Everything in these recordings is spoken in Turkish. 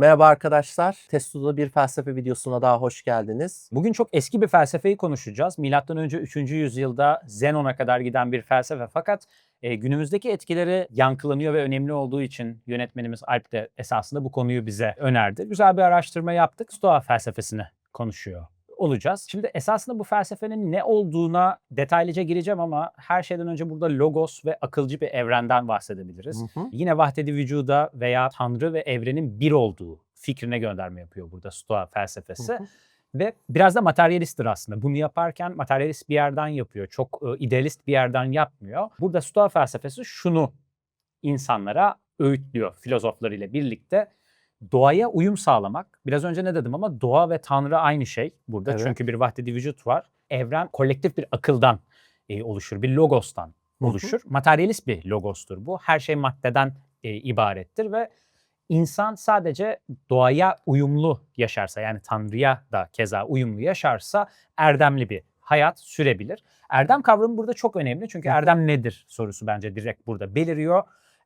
Merhaba arkadaşlar. Testo'da bir felsefe videosuna daha hoş geldiniz. Bugün çok eski bir felsefeyi konuşacağız. Milattan önce 3. yüzyılda Zenon'a kadar giden bir felsefe fakat e, günümüzdeki etkileri yankılanıyor ve önemli olduğu için yönetmenimiz Alp de esasında bu konuyu bize önerdi. Güzel bir araştırma yaptık. Stoa felsefesini konuşuyor olacağız. Şimdi esasında bu felsefenin ne olduğuna detaylıca gireceğim ama her şeyden önce burada logos ve akılcı bir evrenden bahsedebiliriz. Hı hı. Yine vahdedi vücuda veya Tanrı ve evrenin bir olduğu fikrine gönderme yapıyor burada Stoa felsefesi. Hı hı. Ve biraz da materyalisttir aslında. Bunu yaparken materyalist bir yerden yapıyor. Çok e, idealist bir yerden yapmıyor. Burada Stoa felsefesi şunu insanlara öğütlüyor filozoflarıyla birlikte. Doğaya uyum sağlamak. Biraz önce ne dedim ama doğa ve tanrı aynı şey burada. Evet. Çünkü bir vahdedi vücut var. Evren kolektif bir akıldan e, oluşur. Bir logostan Hı hı. oluşur. Materyalist bir logostur bu. Her şey maddeden e, ibarettir ve insan sadece doğaya uyumlu yaşarsa yani Tanrı'ya da keza uyumlu yaşarsa erdemli bir hayat sürebilir. Erdem kavramı burada çok önemli çünkü erdem nedir sorusu bence direkt burada beliriyor.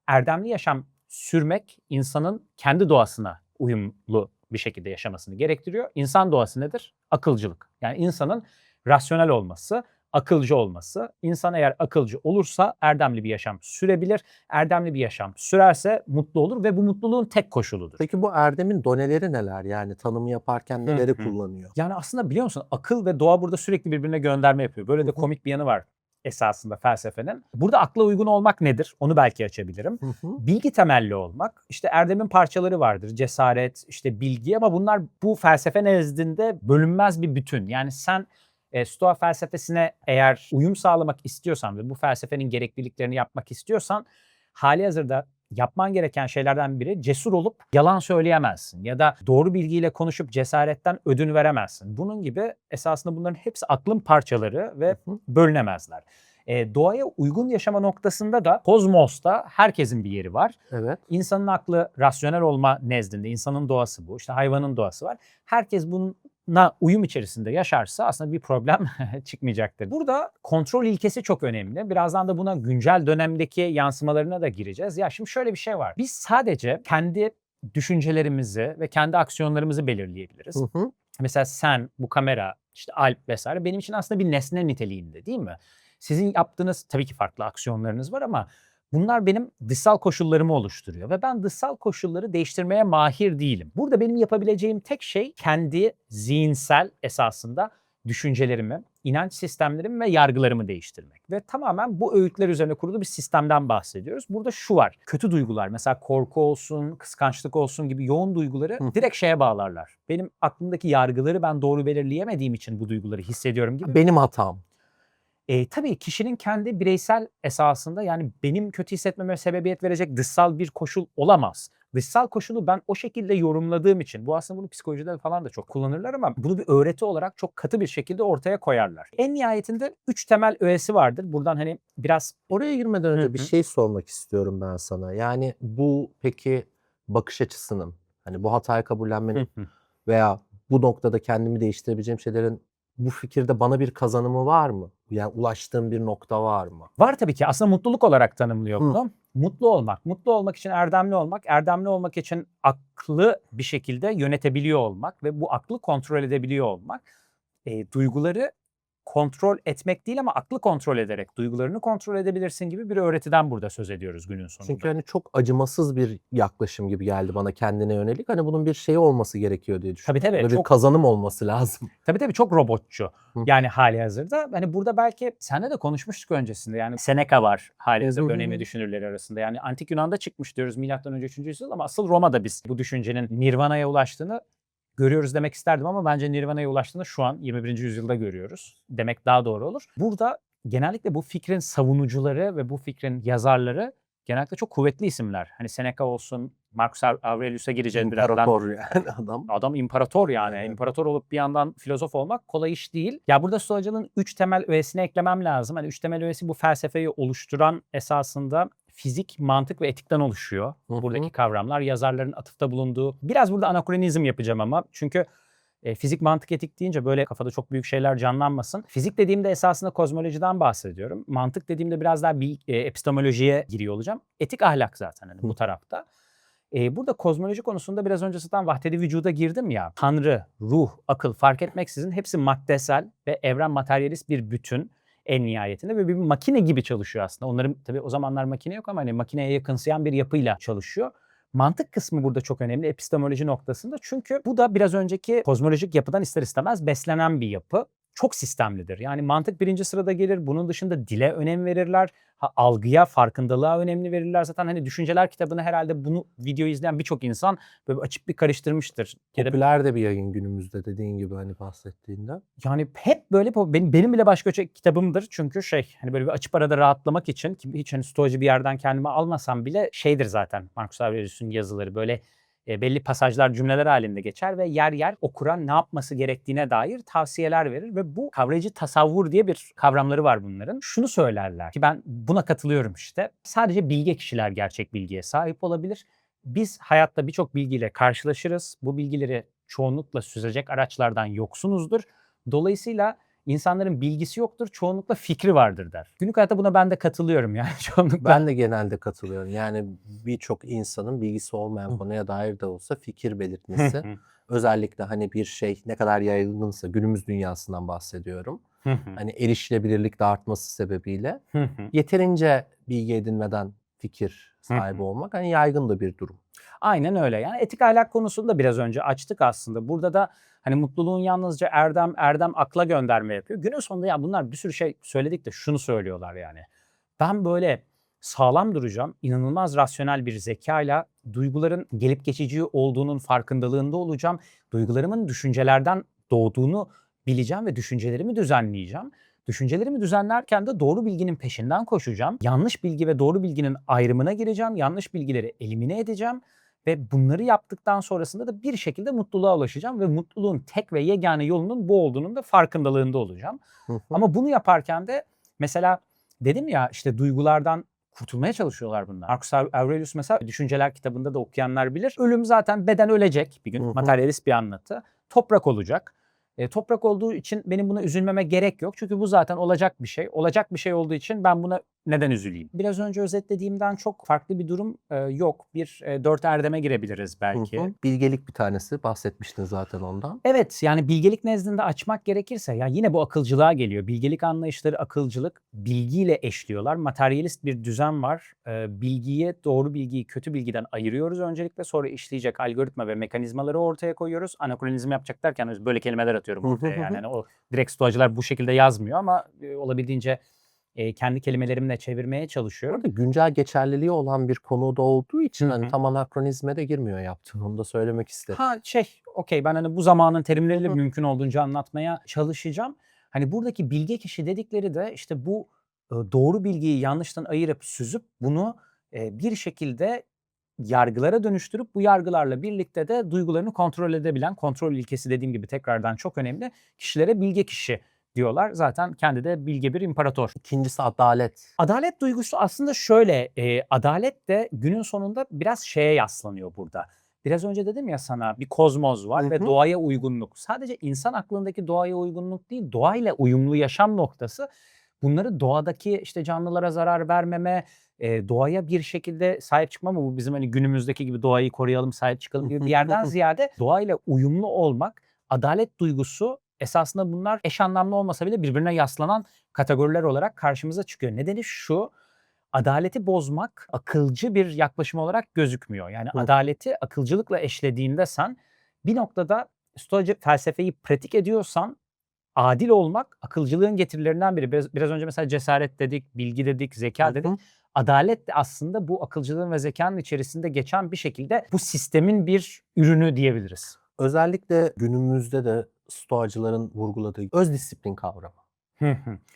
Erdemli yaşam sürmek insanın kendi doğasına uyumlu bir şekilde yaşamasını gerektiriyor. İnsan doğası nedir? Akılcılık. Yani insanın rasyonel olması, akılcı olması. İnsan eğer akılcı olursa erdemli bir yaşam sürebilir. Erdemli bir yaşam sürerse mutlu olur ve bu mutluluğun tek koşuludur. Peki bu erdemin doneleri neler? Yani tanımı yaparken neleri kullanıyor? Yani aslında biliyor musun akıl ve doğa burada sürekli birbirine gönderme yapıyor. Böyle de komik bir yanı var esasında felsefenin. Burada akla uygun olmak nedir? Onu belki açabilirim. Hı hı. Bilgi temelli olmak. işte erdemin parçaları vardır. Cesaret, işte bilgi ama bunlar bu felsefe nezdinde bölünmez bir bütün. Yani sen e, Stoa felsefesine eğer uyum sağlamak istiyorsan ve bu felsefenin gerekliliklerini yapmak istiyorsan hali hazırda yapman gereken şeylerden biri cesur olup yalan söyleyemezsin ya da doğru bilgiyle konuşup cesaretten ödün veremezsin. Bunun gibi esasında bunların hepsi aklın parçaları ve bölünemezler. E, doğaya uygun yaşama noktasında da kozmosta herkesin bir yeri var. Evet. İnsanın aklı rasyonel olma nezdinde, insanın doğası bu. İşte hayvanın doğası var. Herkes buna uyum içerisinde yaşarsa aslında bir problem çıkmayacaktır. Burada kontrol ilkesi çok önemli. Birazdan da buna güncel dönemdeki yansımalarına da gireceğiz. Ya şimdi şöyle bir şey var. Biz sadece kendi düşüncelerimizi ve kendi aksiyonlarımızı belirleyebiliriz. Hı hı. Mesela sen, bu kamera, işte Alp vesaire benim için aslında bir nesne niteliğinde değil mi? Sizin yaptığınız tabii ki farklı aksiyonlarınız var ama bunlar benim dışsal koşullarımı oluşturuyor ve ben dışsal koşulları değiştirmeye mahir değilim. Burada benim yapabileceğim tek şey kendi zihinsel esasında düşüncelerimi, inanç sistemlerimi ve yargılarımı değiştirmek. Ve tamamen bu öğütler üzerine kurulu bir sistemden bahsediyoruz. Burada şu var. Kötü duygular mesela korku olsun, kıskançlık olsun gibi yoğun duyguları Hı. direkt şeye bağlarlar. Benim aklımdaki yargıları ben doğru belirleyemediğim için bu duyguları hissediyorum gibi. Benim hatam. E, tabii kişinin kendi bireysel esasında yani benim kötü hissetmeme sebebiyet verecek dışsal bir koşul olamaz. Dışsal koşulu ben o şekilde yorumladığım için bu aslında bunu psikolojide falan da çok kullanırlar ama bunu bir öğreti olarak çok katı bir şekilde ortaya koyarlar. En nihayetinde üç temel öğesi vardır. Buradan hani biraz Oraya girmeden önce bir şey sormak istiyorum ben sana. Yani bu peki bakış açısının hani bu hatayı kabullenmenin veya bu noktada kendimi değiştirebileceğim şeylerin bu fikirde bana bir kazanımı var mı? Yani ulaştığım bir nokta var mı? Var tabii ki. Aslında mutluluk olarak tanımlıyor Hı. bunu. Mutlu olmak. Mutlu olmak için erdemli olmak. Erdemli olmak için aklı bir şekilde yönetebiliyor olmak ve bu aklı kontrol edebiliyor olmak. E, duyguları kontrol etmek değil ama aklı kontrol ederek duygularını kontrol edebilirsin gibi bir öğretiden burada söz ediyoruz günün sonunda. Çünkü hani çok acımasız bir yaklaşım gibi geldi bana kendine yönelik. Hani bunun bir şeyi olması gerekiyor diye düşünüyorum. Tabii tabii, Böyle bir çok- kazanım olması lazım. Tabii tabii çok robotçu. Hı. Yani hali hazırda. Hani burada belki senle de konuşmuştuk öncesinde. Yani Seneca var hali hazırda önemli düşünürleri arasında. Yani antik Yunan'da çıkmış diyoruz milattan önce 3. yüzyıl ama asıl Roma'da biz bu düşüncenin Nirvana'ya ulaştığını görüyoruz demek isterdim ama bence Nirvana'ya ulaştığını şu an 21. yüzyılda görüyoruz demek daha doğru olur. Burada genellikle bu fikrin savunucuları ve bu fikrin yazarları genellikle çok kuvvetli isimler. Hani Seneca olsun, Marcus Aurelius'a gireceğiz birazdan. İmparator yani adam. Adam imparator yani. Evet. İmparator olup bir yandan filozof olmak kolay iş değil. Ya burada Stoacılığın üç temel öğesini eklemem lazım. Hani üç temel öğesi bu felsefeyi oluşturan esasında fizik, mantık ve etikten oluşuyor. Hı hı. Buradaki kavramlar yazarların atıfta bulunduğu. Biraz burada anakronizm yapacağım ama çünkü e, fizik, mantık, etik deyince böyle kafada çok büyük şeyler canlanmasın. Fizik dediğimde esasında kozmolojiden bahsediyorum. Mantık dediğimde biraz daha bil- e, epistemolojiye giriyor olacağım. Etik ahlak zaten hani Hı. bu tarafta. E, burada kozmoloji konusunda biraz önce zaten vahdedi vücuda girdim ya. Tanrı, ruh, akıl fark etmeksizin hepsi maddesel ve evren materyalist bir bütün en nihayetinde ve bir makine gibi çalışıyor aslında. Onların tabii o zamanlar makine yok ama hani makineye yakınsayan bir yapıyla çalışıyor. Mantık kısmı burada çok önemli epistemoloji noktasında. Çünkü bu da biraz önceki kozmolojik yapıdan ister istemez beslenen bir yapı. Çok sistemlidir. Yani mantık birinci sırada gelir. Bunun dışında dile önem verirler. Ha, algıya, farkındalığa önemli verirler. Zaten hani düşünceler kitabını herhalde bunu video izleyen birçok insan böyle açıp bir karıştırmıştır. Popüler de bir yayın günümüzde dediğin gibi hani bahsettiğinde. yani hep böyle benim, benim bile başka kitabımdır. Çünkü şey hani böyle bir açıp arada rahatlamak için hiç hani stoacı bir yerden kendime almasam bile şeydir zaten Marcus Aurelius'un yazıları böyle e, belli pasajlar cümleler halinde geçer ve yer yer okuran ne yapması gerektiğine dair tavsiyeler verir ve bu kavrayıcı tasavvur diye bir kavramları var bunların. Şunu söylerler ki ben buna katılıyorum işte. Sadece bilge kişiler gerçek bilgiye sahip olabilir. Biz hayatta birçok bilgiyle karşılaşırız. Bu bilgileri çoğunlukla süzecek araçlardan yoksunuzdur. Dolayısıyla insanların bilgisi yoktur, çoğunlukla fikri vardır der. Günlük hayatta buna ben de katılıyorum yani çoğunlukla. Ben de genelde katılıyorum. Yani birçok insanın bilgisi olmayan konuya dair de olsa fikir belirtmesi. Özellikle hani bir şey ne kadar yaygınsa günümüz dünyasından bahsediyorum. Hani erişilebilirlik de artması sebebiyle yeterince bilgi edinmeden fikir sahibi olmak hani yaygın da bir durum. Aynen öyle. Yani etik ahlak konusunu da biraz önce açtık aslında. Burada da hani mutluluğun yalnızca erdem erdem akla gönderme yapıyor. Günün sonunda ya bunlar bir sürü şey söyledik de şunu söylüyorlar yani. Ben böyle sağlam duracağım. inanılmaz rasyonel bir zekayla duyguların gelip geçici olduğunun farkındalığında olacağım. Duygularımın düşüncelerden doğduğunu bileceğim ve düşüncelerimi düzenleyeceğim. Düşüncelerimi düzenlerken de doğru bilginin peşinden koşacağım. Yanlış bilgi ve doğru bilginin ayrımına gireceğim. Yanlış bilgileri elimine edeceğim. Ve bunları yaptıktan sonrasında da bir şekilde mutluluğa ulaşacağım. Ve mutluluğun tek ve yegane yolunun bu olduğunun da farkındalığında olacağım. Hı hı. Ama bunu yaparken de mesela dedim ya işte duygulardan kurtulmaya çalışıyorlar bunlar. Marcus Aurelius mesela Düşünceler kitabında da okuyanlar bilir. Ölüm zaten beden ölecek bir gün. Hı hı. Materyalist bir anlatı. Toprak olacak. E, toprak olduğu için benim buna üzülmeme gerek yok. Çünkü bu zaten olacak bir şey. Olacak bir şey olduğu için ben buna neden üzüleyim? Biraz önce özetlediğimden çok farklı bir durum e, yok. Bir e, dört erdeme girebiliriz Hı belki. hı. Bilgelik bir tanesi bahsetmiştin zaten ondan. Evet yani bilgelik nezdinde açmak gerekirse ya yine bu akılcılığa geliyor. Bilgelik anlayışları akılcılık bilgiyle eşliyorlar. Materyalist bir düzen var. Ee, bilgiye doğru bilgiyi kötü bilgiden ayırıyoruz öncelikle sonra işleyecek algoritma ve mekanizmaları ortaya koyuyoruz. Anakronizm yapacak derken böyle kelimeler atıyorum Hı hı ortaya hı yani. hı. Hani o direkt stoacılar bu şekilde yazmıyor ama e, olabildiğince e, kendi kelimelerimle çevirmeye çalışıyorum. arada güncel geçerliliği olan bir konuda olduğu için Hı hani hı. tam anakronizme de girmiyor yaptığın. Onu da söylemek isterim. Ha şey okey ben hani bu zamanın terimleriyle Hı. mümkün olduğunca anlatmaya çalışacağım. Hani buradaki bilge kişi dedikleri de işte bu doğru bilgiyi yanlıştan ayırıp süzüp bunu bir şekilde yargılara dönüştürüp bu yargılarla birlikte de duygularını kontrol edebilen kontrol ilkesi dediğim gibi tekrardan çok önemli kişilere bilge kişi diyorlar. Zaten kendi de bilge bir imparator. İkincisi adalet. Adalet duygusu aslında şöyle, e, adalet de günün sonunda biraz şeye yaslanıyor burada. Biraz önce dedim ya sana bir kozmoz var Hı ve doğaya uygunluk. Sadece insan aklındaki doğaya uygunluk değil, doğayla uyumlu yaşam noktası. Bunları doğadaki işte canlılara zarar vermeme, e, doğaya bir şekilde sahip çıkma mı bu bizim hani günümüzdeki gibi doğayı koruyalım, sahip çıkalım gibi bir yerden ziyade doğayla uyumlu olmak, adalet duygusu esasında bunlar eş anlamlı olmasa bile birbirine yaslanan kategoriler olarak karşımıza çıkıyor. Nedeni şu, adaleti bozmak akılcı bir yaklaşım olarak gözükmüyor. Yani Hı. adaleti akılcılıkla eşlediğinde sen bir noktada stoacı felsefeyi pratik ediyorsan adil olmak akılcılığın getirilerinden biri. Biraz, biraz önce mesela cesaret dedik, bilgi dedik, zeka Hı dedik. Adalet de aslında bu akılcılığın ve zekanın içerisinde geçen bir şekilde bu sistemin bir ürünü diyebiliriz. Özellikle günümüzde de stoacıların vurguladığı öz disiplin kavramı.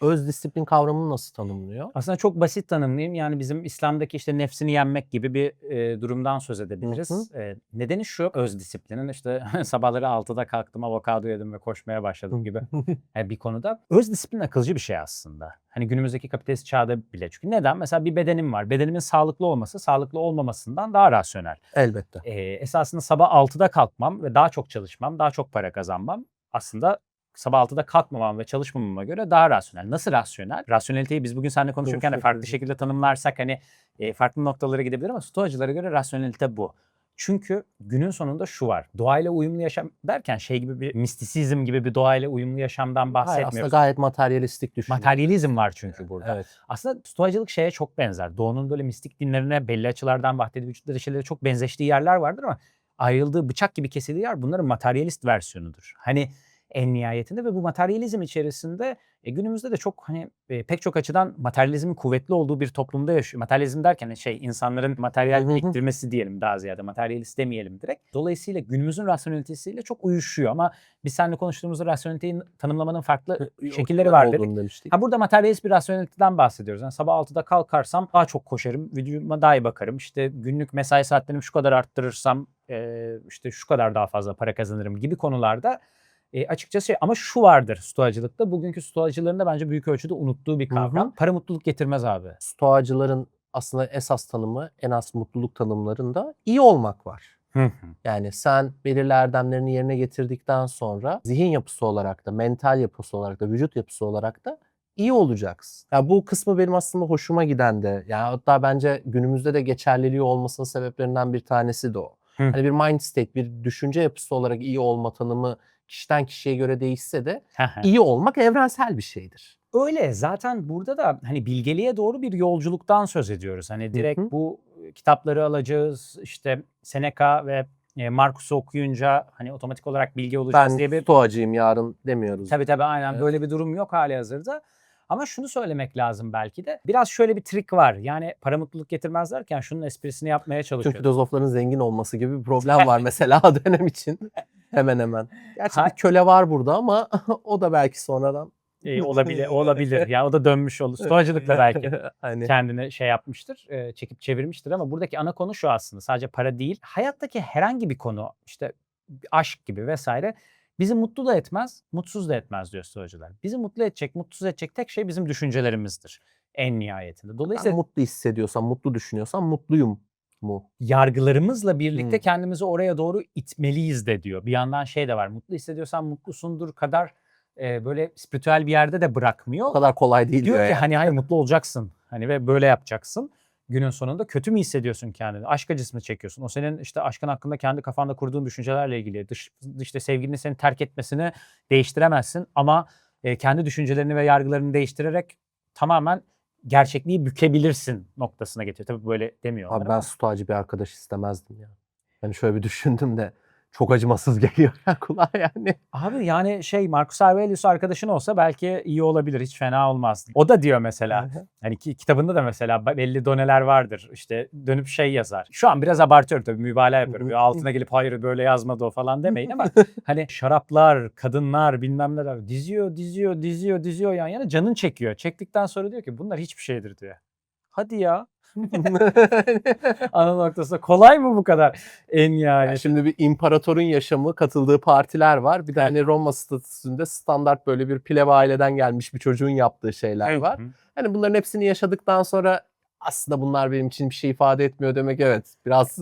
Öz disiplin kavramını nasıl tanımlıyor? Aslında çok basit tanımlayayım. Yani bizim İslam'daki işte nefsini yenmek gibi bir e, durumdan söz edebiliriz. E, nedeni şu öz disiplinin işte sabahları 6'da kalktım avokado yedim ve koşmaya başladım gibi e, bir konuda. Öz disiplin akılcı bir şey aslında. Hani günümüzdeki kapitalist çağda bile. Çünkü neden? Mesela bir bedenim var. Bedenimin sağlıklı olması sağlıklı olmamasından daha rasyonel. Elbette. E, esasında sabah 6'da kalkmam ve daha çok çalışmam, daha çok para kazanmam aslında sabah 6'da kalkmamam ve çalışmamama göre daha rasyonel. Nasıl rasyonel? Rasyoneliteyi biz bugün seninle konuşurken de farklı şekilde tanımlarsak hani e, farklı noktalara gidebilir ama stoacılara göre rasyonelite bu. Çünkü günün sonunda şu var. Doğayla uyumlu yaşam derken şey gibi bir mistisizm gibi bir doğayla uyumlu yaşamdan Hayır, aslında bahsetmiyoruz. gayet materyalistik düşünüyor. Materyalizm var çünkü burada. Evet. Aslında stoacılık şeye çok benzer. Doğu'nun böyle mistik dinlerine belli açılardan bahsedildikleri şeylere çok benzeştiği yerler vardır ama ayrıldığı bıçak gibi kesildiği yer bunların materyalist versiyonudur. Hani en nihayetinde ve bu materyalizm içerisinde e, günümüzde de çok hani e, pek çok açıdan materyalizmin kuvvetli olduğu bir toplumda yaşıyor. Materyalizm derken şey insanların materyal biriktirmesi diyelim daha ziyade materyalist demeyelim direkt. Dolayısıyla günümüzün rasyonelitesiyle çok uyuşuyor ama biz seninle konuştuğumuzda rasyoneliteyi tanımlamanın farklı şekilleri var dedik. Demiştik. Ha burada materyalist bir rasyoneliteden bahsediyoruz. Yani sabah 6'da kalkarsam daha çok koşarım, vücuduma daha iyi bakarım. İşte günlük mesai saatlerimi şu kadar arttırırsam e, işte şu kadar daha fazla para kazanırım gibi konularda e, açıkçası şey ama şu vardır stoacılıkta. Bugünkü stoacıların da bence büyük ölçüde unuttuğu bir Hı hı. kavram. Para mutluluk getirmez abi. Stoacıların aslında esas tanımı, en az mutluluk tanımlarında iyi olmak var. Yani sen belirli erdemlerini yerine getirdikten sonra zihin yapısı olarak da, mental yapısı olarak da, vücut yapısı olarak da iyi olacaksın. Ya bu kısmı benim aslında hoşuma giden de. Yani hatta bence günümüzde de geçerliliği olmasının sebeplerinden bir tanesi de o. Hı. Hani bir mind state, bir düşünce yapısı olarak iyi olma tanımı kişiden kişiye göre değişse de iyi olmak evrensel bir şeydir. Öyle zaten burada da hani bilgeliğe doğru bir yolculuktan söz ediyoruz. Hani direkt hı. bu kitapları alacağız işte Seneca ve e, Marcus'u okuyunca hani otomatik olarak bilgi olacağız Ben diye bir stoacıyım yarın demiyoruz. Tabii tabii aynen Evet. böyle bir durum yok hali hazırda. Ama şunu söylemek lazım belki de. Biraz şöyle bir trik var. Yani para mutluluk getirmez derken şunun esprisini yapmaya Tüm çalışıyorum. filozofların zengin olması gibi bir problem var mesela dönem için. Hemen hemen. Gerçi bir köle var burada ama o da belki sonradan. Ee, olabilir, olabilir. Ya o da dönmüş olur. Stoacılıkla belki hani kendine şey yapmıştır, e, çekip çevirmiştir ama buradaki ana konu şu aslında. Sadece para değil. Hayattaki herhangi bir konu işte aşk gibi vesaire bizi mutlu da etmez, mutsuz da etmez diyor stoacılar. Bizi mutlu edecek, mutsuz edecek tek şey bizim düşüncelerimizdir en nihayetinde. ben Dolayısıyla mutlu hissediyorsam, mutlu düşünüyorsam mutluyum mu? yargılarımızla birlikte Hmm. kendimizi oraya doğru itmeliyiz de diyor. Bir yandan şey de var. Mutlu hissediyorsan mutlusundur kadar e, böyle spiritüel bir yerde de bırakmıyor. O kadar kolay değil diyor diyor, ki yani. hani hayır mutlu olacaksın. Hani ve böyle yapacaksın. Günün sonunda kötü mü hissediyorsun kendini? Aşk acısı mı çekiyorsun? O senin işte aşkın hakkında kendi kafanda kurduğun düşüncelerle ilgili. Dış, işte sevgilinin seni terk etmesini değiştiremezsin ama e, kendi düşüncelerini ve yargılarını değiştirerek tamamen gerçekliği bükebilirsin noktasına getiriyor. Tabii böyle demiyor. Abi ben stoacı bir arkadaş istemezdim ya. Hani şöyle bir düşündüm de çok acımasız geliyor kulağa yani. Abi yani şey Marcus Aurelius arkadaşın olsa belki iyi olabilir. Hiç fena olmaz. O da diyor mesela. Hani ki, kitabında da mesela belli doneler vardır. İşte dönüp şey yazar. Şu an biraz abartıyorum tabii mübalağa yapıyorum. Altına gelip hayır böyle yazmadı o falan demeyin ama hani şaraplar, kadınlar bilmem neler diziyor, diziyor, diziyor, diziyor yan yana canın çekiyor. Çektikten sonra diyor ki bunlar hiçbir şeydir diyor. Hadi ya. Ana noktasında kolay mı bu kadar? En yani. Yani şimdi bir imparatorun yaşamı, katıldığı partiler var. Bir de hani Roma statüsünde standart böyle bir plebe aileden gelmiş bir çocuğun yaptığı şeyler var. Hani bunların hepsini yaşadıktan sonra aslında bunlar benim için bir şey ifade etmiyor demek evet. Biraz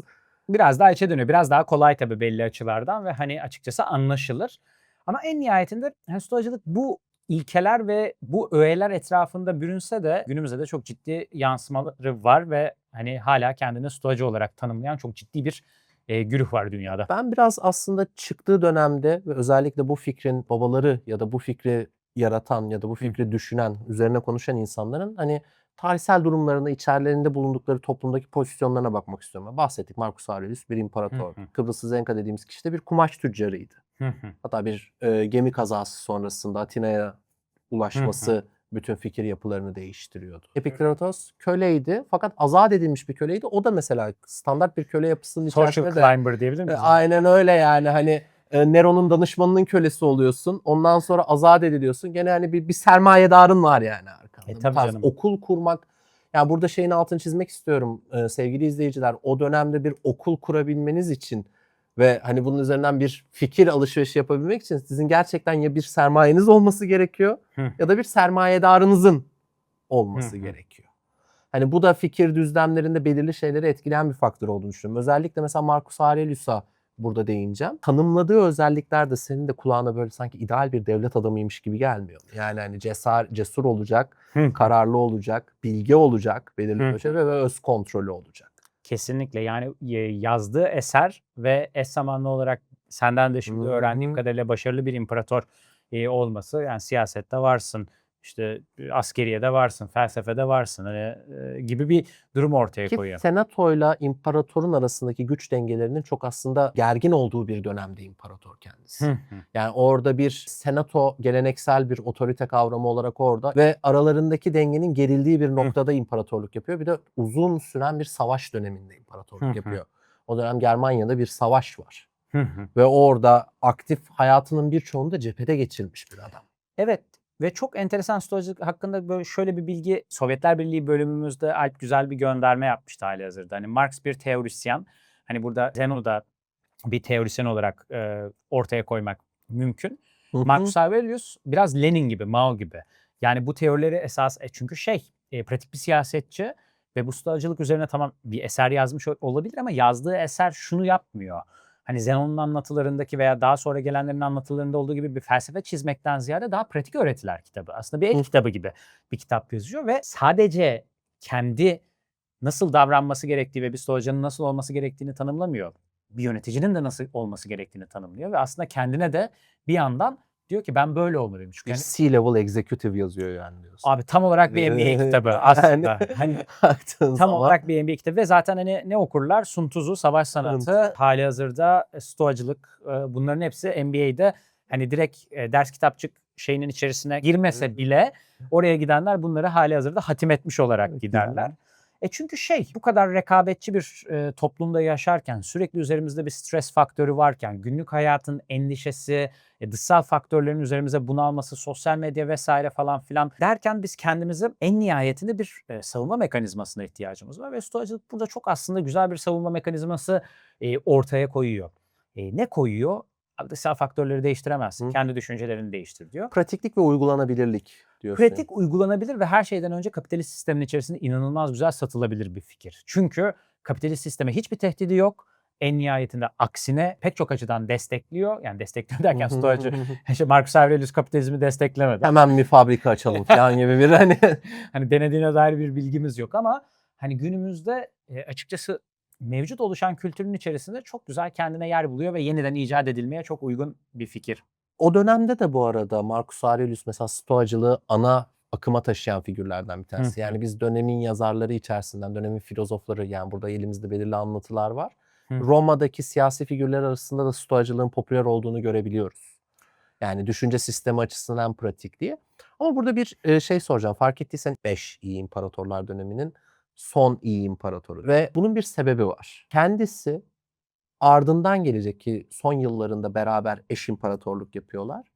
biraz daha içe dönüyor. Biraz daha kolay tabii belli açılardan ve hani açıkçası anlaşılır. Ama en nihayetinde hani stoacılık bu ilkeler ve bu öğeler etrafında bürünse de günümüzde de çok ciddi yansımaları var ve hani hala kendini stoacı olarak tanımlayan çok ciddi bir e, güruh var dünyada. ben biraz aslında çıktığı dönemde ve özellikle bu fikrin babaları ya da bu fikri yaratan ya da bu fikri düşünen, üzerine konuşan insanların hani tarihsel durumlarına, içerilerinde bulundukları toplumdaki pozisyonlarına bakmak istiyorum. Bahsettik Marcus Aurelius bir imparator. Kıbrıslı Zenka dediğimiz kişi de bir kumaş tüccarıydı. Hatta bir e, gemi kazası sonrasında Atina'ya ulaşması bütün fikir yapılarını değiştiriyordu. Epiktetos köleydi fakat azat edilmiş bir köleydi. O da mesela standart bir köle yapısının Social içerisinde de climber diyebilir e, miyiz? aynen öyle yani hani e, Nero'nun danışmanının kölesi oluyorsun. Ondan sonra azat ediliyorsun. Gene hani bir, bir sermayedarın var yani arkanda. E, tabii tarz canım. Okul kurmak yani burada şeyin altını çizmek istiyorum e, sevgili izleyiciler. O dönemde bir okul kurabilmeniz için ve hani bunun üzerinden bir fikir alışverişi yapabilmek için sizin gerçekten ya bir sermayeniz olması gerekiyor Hı. ya da bir sermayedarınızın olması Hı gerekiyor. Hani bu da fikir düzlemlerinde belirli şeyleri etkileyen bir faktör olduğunu düşünüyorum. Özellikle mesela Marcus Aurelius'a burada değineceğim. Tanımladığı özellikler de senin de kulağına böyle sanki ideal bir devlet adamıymış gibi gelmiyor. Yani hani cesar, cesur olacak, Hı. kararlı olacak, bilge olacak belirli Hı. ölçüde ve öz kontrolü olacak. Kesinlikle. Yani yazdığı eser ve eş zamanlı olarak senden de şimdi öğrendiğim kadarıyla başarılı bir imparator olması yani siyasette varsın işte e, askeriyede varsın felsefede varsın hani, e, gibi bir durum ortaya Ki koyuyor. senatoyla imparatorun arasındaki güç dengelerinin çok aslında gergin olduğu bir dönemde imparator kendisi. Hı hı. Yani orada bir senato geleneksel bir otorite kavramı olarak orada ve aralarındaki dengenin gerildiği bir noktada imparatorluk yapıyor. Bir de uzun süren bir savaş döneminde Hı imparatorluk hı. yapıyor. O dönem Germanya'da bir savaş var. Hı hı. Ve orada aktif hayatının birçoğunu da cephede geçirmiş bir adam. Evet ve çok enteresan stoacılık hakkında böyle şöyle bir bilgi Sovyetler Birliği bölümümüzde Alp güzel bir gönderme yapmıştı hali hazırda. Hani Marx bir teorisyen. Hani burada Zenon'u da bir teorisyen olarak e, ortaya koymak mümkün. Hı hı. Marcus Aurelius biraz Lenin gibi, Mao gibi. Yani bu teorileri esas e, çünkü şey e, pratik bir siyasetçi ve bu stoacılık üzerine tamam bir eser yazmış ol- olabilir ama yazdığı eser şunu yapmıyor. Hani Zenon'un anlatılarındaki veya daha sonra gelenlerin anlatılarında olduğu gibi bir felsefe çizmekten ziyade daha pratik öğretiler kitabı. Aslında bir el kitabı gibi bir kitap yazıyor ve sadece kendi nasıl davranması gerektiği ve bir stoacının nasıl olması gerektiğini tanımlamıyor. Bir yöneticinin de nasıl olması gerektiğini tanımlıyor ve aslında kendine de bir yandan diyor ki ben böyle olmalıyım. Çünkü Bir hani, C-level executive yazıyor yani diyorsun. abi tam olarak bir MBA kitabı aslında. Hani tam zaman olarak bir MBA kitabı ve zaten hani ne okurlar? Sun Tzu, Savaş Sanatı, hali hazırda stoacılık e, bunların hepsi MBA'de hani direkt e, ders kitapçık şeyinin içerisine girmese bile oraya gidenler bunları hali hazırda hatim etmiş olarak giderler. E çünkü şey bu kadar rekabetçi bir e, toplumda yaşarken sürekli üzerimizde bir stres faktörü varken günlük hayatın endişesi, e, dışsal faktörlerin üzerimize bunalması, sosyal medya vesaire falan filan derken biz kendimizi en nihayetinde bir e, savunma mekanizmasına ihtiyacımız var ve stoacılık burada çok aslında güzel bir savunma mekanizması e, ortaya koyuyor. E, ne koyuyor? Abi Dışsal faktörleri değiştiremezsin. Hı. Kendi düşüncelerini değiştir diyor. pratiklik ve uygulanabilirlik diyorsun. Pratik uygulanabilir ve her şeyden önce kapitalist sistemin içerisinde inanılmaz güzel satılabilir bir fikir. Çünkü kapitalist sisteme hiçbir tehdidi yok. En nihayetinde aksine pek çok açıdan destekliyor. Yani destekliyor derken stoacı işte Marcus Aurelius kapitalizmi desteklemedi. Hemen bir fabrika açalım falan gibi bir hani. hani denediğine dair bir bilgimiz yok ama hani günümüzde e, açıkçası mevcut oluşan kültürün içerisinde çok güzel kendine yer buluyor ve yeniden icat edilmeye çok uygun bir fikir. O dönemde de bu arada Marcus Aurelius mesela stoacılığı ana akıma taşıyan figürlerden bir tanesi. Hı. Yani biz dönemin yazarları içerisinden, dönemin filozofları yani burada elimizde belirli anlatılar var. Hı. Roma'daki siyasi figürler arasında da stoacılığın popüler olduğunu görebiliyoruz. Yani düşünce sistemi açısından pratik diye. Ama burada bir e, şey soracağım. Fark ettiysen 5 iyi imparatorlar döneminin son iyi imparatoru. Ve bunun bir sebebi var. Kendisi ardından gelecek ki son yıllarında beraber eş imparatorluk yapıyorlar.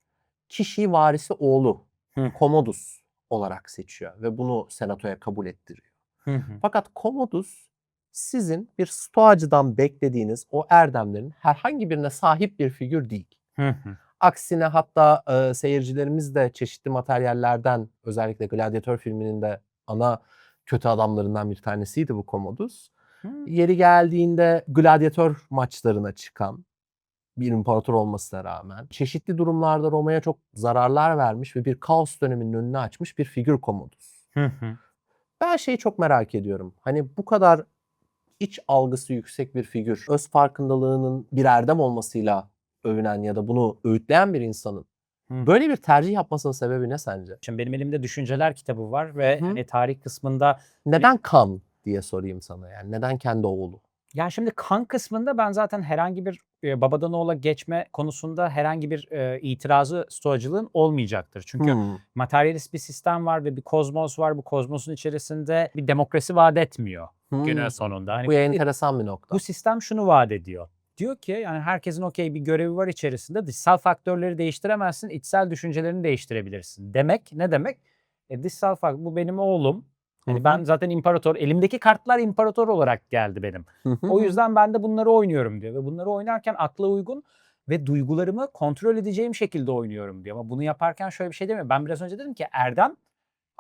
Kişiyi varisi oğlu Hı. Commodus olarak seçiyor ve bunu senatoya kabul ettiriyor. Fakat Commodus sizin bir stoacıdan beklediğiniz o erdemlerin herhangi birine sahip bir figür değil. Aksine hatta e, seyircilerimiz de çeşitli materyallerden özellikle Gladiator filminin de ana kötü adamlarından bir tanesiydi bu Commodus. Yeri geldiğinde gladyatör maçlarına çıkan bir imparator olmasına rağmen çeşitli durumlarda Roma'ya çok zararlar vermiş ve bir kaos döneminin önünü açmış bir figür Commodus. Ben şeyi çok merak ediyorum. Hani bu kadar iç algısı yüksek bir figür, öz farkındalığının bir erdem olmasıyla övünen ya da bunu öğütleyen bir insanın Hı. böyle bir tercih yapmasının sebebi ne sence? Şimdi benim elimde düşünceler kitabı var ve Hı. hani tarih kısmında Neden kan diye sorayım sana yani. Neden kendi oğlu? ya şimdi kan kısmında ben zaten herhangi bir e, babadan oğula geçme konusunda herhangi bir e, itirazı stoacılığın olmayacaktır. Çünkü Hmm. materyalist bir sistem var ve bir kozmos var. Bu kozmosun içerisinde bir demokrasi vaat etmiyor Hmm. günün sonunda. Hani Bu enteresan bir nokta. Bu sistem şunu vaat ediyor. Diyor ki yani herkesin okey bir görevi var içerisinde. Dışsal faktörleri değiştiremezsin, içsel düşüncelerini değiştirebilirsin. Demek ne demek? E, dışsal faktör bu benim oğlum. Hı hı. ben zaten imparator, elimdeki kartlar imparator olarak geldi benim. Hı hı. O yüzden ben de bunları oynuyorum diyor ve bunları oynarken akla uygun ve duygularımı kontrol edeceğim şekilde oynuyorum diyor. Ama bunu yaparken şöyle bir şey demiyor. Ben biraz önce dedim ki erdem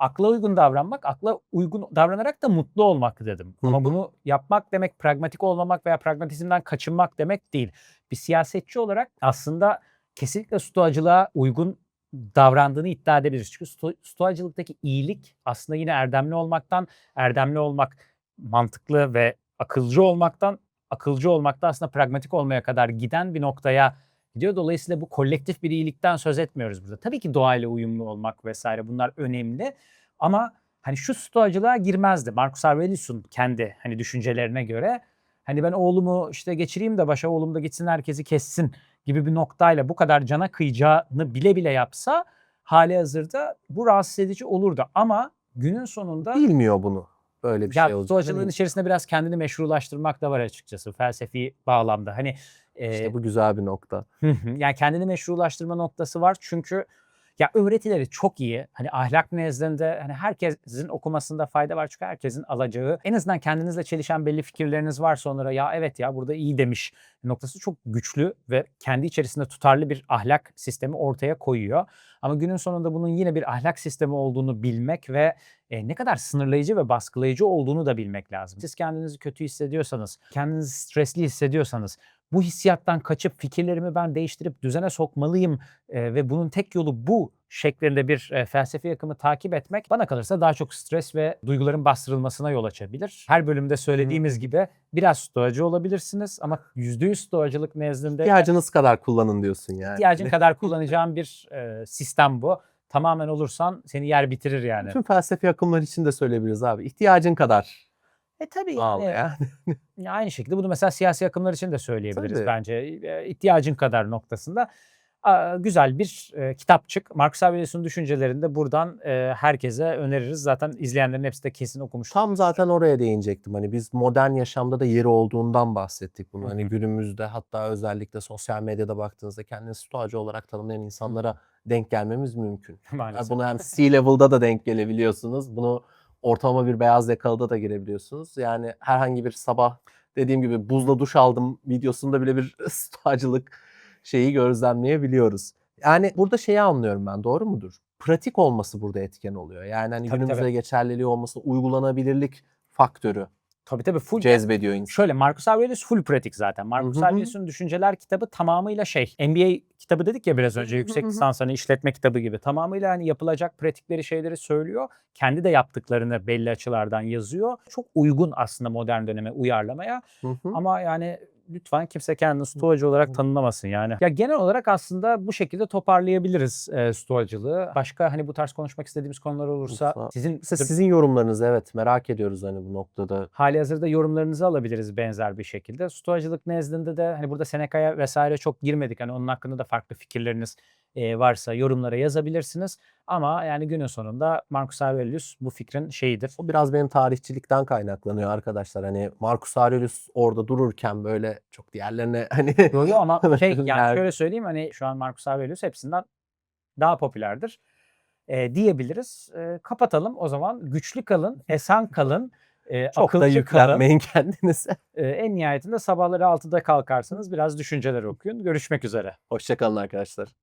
akla uygun davranmak, akla uygun davranarak da mutlu olmak dedim. Hı Ama bunu yapmak demek pragmatik olmamak veya pragmatizmden kaçınmak demek değil. Bir siyasetçi olarak aslında kesinlikle stoacılığa uygun davrandığını iddia edebiliriz. Çünkü sto- stoacılıktaki iyilik aslında yine erdemli olmaktan, erdemli olmak mantıklı ve akılcı olmaktan akılcı olmakta aslında pragmatik olmaya kadar giden bir noktaya gidiyor. Dolayısıyla bu kolektif bir iyilikten söz etmiyoruz burada. Tabii ki doğayla uyumlu olmak vesaire bunlar önemli ama hani şu stoacılığa girmezdi. Marcus Aurelius'un kendi hani düşüncelerine göre hani ben oğlumu işte geçireyim de başa oğlum da gitsin herkesi kessin gibi bir noktayla bu kadar cana kıyacağını bile bile yapsa hali hazırda bu rahatsız edici olurdu. Ama günün sonunda Bilmiyor bunu. Böyle bir ya şey olacak. stoacılığın içerisinde biraz kendini meşrulaştırmak da var açıkçası felsefi bağlamda. Hani e, İşte bu güzel bir nokta. Yani kendini meşrulaştırma noktası var çünkü ya öğretileri çok iyi. Hani ahlak nezdinde hani herkesin okumasında fayda var çünkü herkesin alacağı en azından kendinizle çelişen belli fikirleriniz varsa onlara ya evet ya burada iyi demiş noktası çok güçlü ve kendi içerisinde tutarlı bir ahlak sistemi ortaya koyuyor. Ama günün sonunda bunun yine bir ahlak sistemi olduğunu bilmek ve e, ne kadar sınırlayıcı ve baskılayıcı olduğunu da bilmek lazım. Siz kendinizi kötü hissediyorsanız, kendinizi stresli hissediyorsanız bu hissiyattan kaçıp fikirlerimi ben değiştirip düzene sokmalıyım e, ve bunun tek yolu bu şeklinde bir e, felsefi akımı takip etmek bana kalırsa daha çok stres ve duyguların bastırılmasına yol açabilir. Her bölümde söylediğimiz gibi biraz stoacı olabilirsiniz ama %100 stoacılık nezdinde İhtiyacınız kadar kullanın diyorsun yani. ihtiyacın kadar kullanacağın bir e, sistem bu. Tamamen olursan seni yer bitirir yani. Bütün felsefi akımlar için de söyleyebiliriz abi. İhtiyacın kadar E tabii al yani, yani. Ya aynı şekilde bunu mesela siyasi akımlar için de söyleyebiliriz Tabii. bence. E, ihtiyacın kadar noktasında. Güzel bir e, kitapçık. Marcus Aurelius'un düşüncelerini de buradan e, herkese öneririz. Zaten izleyenlerin hepsi de kesin okumuş. Tam zaten oraya değinecektim. Hani biz modern yaşamda da yeri olduğundan bahsettik bunu. Hani günümüzde hatta özellikle sosyal medyada baktığınızda kendini stoacı olarak tanımlayan insanlara denk gelmemiz mümkün. Yani Maalesef. bunu hem C-level'da da denk gelebiliyorsunuz. Bunu ortalama bir beyaz yakalıda da girebiliyorsunuz. Yani herhangi bir sabah dediğim gibi buzla duş aldım videosunda bile bir stoacılık şeyi gözlemleyebiliyoruz. Yani burada şeyi anlıyorum ben doğru mudur? Pratik olması burada etken oluyor. Yani hani Tabii, günümüzde tabii. geçerliliği olması, uygulanabilirlik faktörü Tabii tabii full. cezbediyor insanı. Şöyle Marcus Aurelius full pratik zaten. Marcus. Aurelius'un düşünceler kitabı tamamıyla şey. MBA kitabı dedik ya biraz önce yüksek hı hı. lisans hani işletme kitabı gibi. Tamamıyla hani yapılacak pratikleri şeyleri söylüyor. Kendi de yaptıklarını belli açılardan yazıyor. Çok uygun aslında modern döneme uyarlamaya. Ama yani lütfen kimse kendini stoacı olarak tanımlamasın yani. Ya genel olarak aslında bu şekilde toparlayabiliriz e, stoacılığı. Başka hani bu tarz konuşmak istediğimiz konular olursa sizin Mesela sizin yorumlarınız evet merak ediyoruz hani bu noktada. hali hazırda yorumlarınızı alabiliriz benzer bir şekilde. Stoacılık nezdinde de hani burada Seneca'ya vesaire çok girmedik. Hani onun hakkında da farklı fikirleriniz e, varsa yorumlara yazabilirsiniz. Ama yani günün sonunda Marcus Aurelius bu fikrin şeyidir. O biraz benim tarihçilikten kaynaklanıyor arkadaşlar. Hani Marcus Aurelius orada dururken böyle çok diğerlerine hani Yo yo ama şey yani şöyle söyleyeyim hani şu an Marcus Aurelius hepsinden daha popülerdir e, diyebiliriz. E, kapatalım o zaman. Güçlü kalın, esen kalın, e, çok da akılcı kalın. yüklenmeyin kendinize. E, en nihayetinde sabahları 6'da kalkarsınız biraz düşünceler okuyun. Görüşmek üzere. Hoşçakalın arkadaşlar.